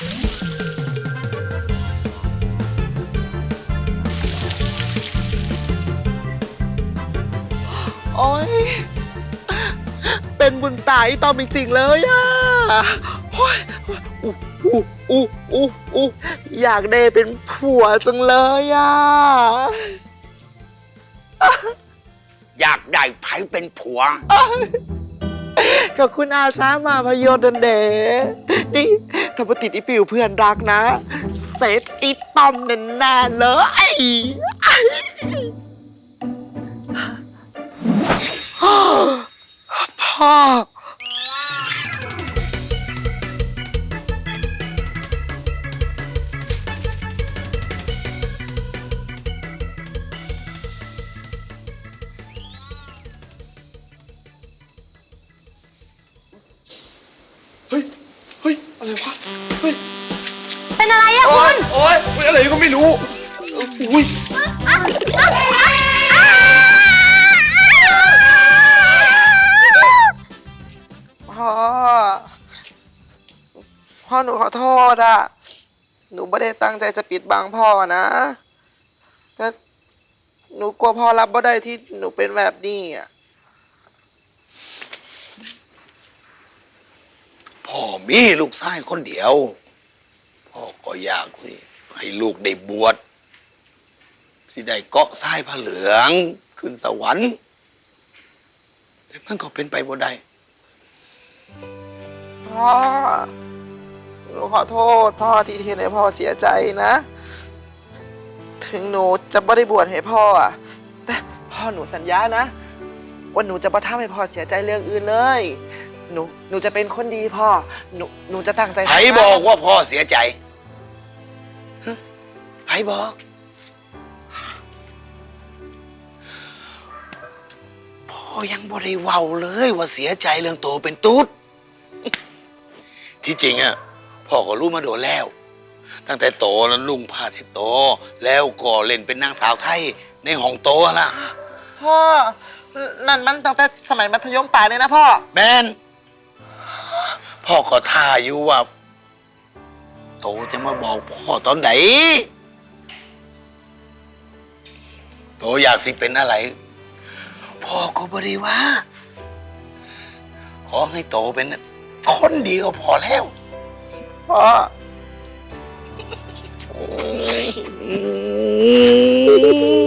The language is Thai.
โอ้ย เป็นบุญตายตอมจริงๆเลยอะโอ้ยอู้อู้อู้อู้อู้อยากได้เป็นผัวจังเลยอะ อยากได้ไผเป็นผัว กับคุณอาช้ามาพยนต์นันเดนี่ถ้ามติดอีปิวเพื่อนรักนะ เซตอีตอมแน่ๆเลยพ่อ เฮ้ย เฮ้ย อะไรวะ เฮ้ย เป็นอะไรอะโอ๊คุยณโอ๊ยเฮ้ยอะไรก็ไม่รู้อุ้ยพ่อ พ่อหนูขอโทษอะหนูไม่ได้ตั้งใจจะปิดบังพ่อนะแต่หนูกลัวพ่อรับไม่ได้ที่หนูเป็นแบบนี้อะ พ่อ มีลูกชายคนเดียว พ่อก็อยากสิ ให้ลูกได้บวชสิได้เกาะทรายผ้าเหลือง ขึ้นสวรรค์แต่มันก็เป็นไปบ่ได้พ่อหนูขอโทษ พ่อที่ทีให้พ่อเสียใจนะ ถึงหนูจะไม่ได้บวชให้พ่ออะแต่พ่อหนูสัญญานะว่าหนูจะไม่ทำให้พ่อเสียใจเรื่องอื่นเลย หนูหนูจะเป็นคนดีพ่อ หนูหนูจะตั้งใจไผทำงานบอกว่าพ่อเสียใจฮะไผบอก พ่อยังบ่ได้เว้าเลยว่าเสียใจเรื่องโตเป็นตุ๊ด ที่จริงอะพ่อก็รู้มาโดนแล้ว ตั้งแต่โตนั้นลุงพาสิโต แล้วก็เล่นเป็นนางสาวไทยในห้องโตล่ะพ่อนั่นมันตั้งแต่สมัยมัธยมปลายเลยนะพ่อ แมน พ่อก็ท่าอยู่ว่า โตจะมาบอกพ่อตอนไหน โตอยากสิเป็นอะไร พ่อก็บริว่า ขอให้โตเป็นคนดีก็พอแล้วพ่ออ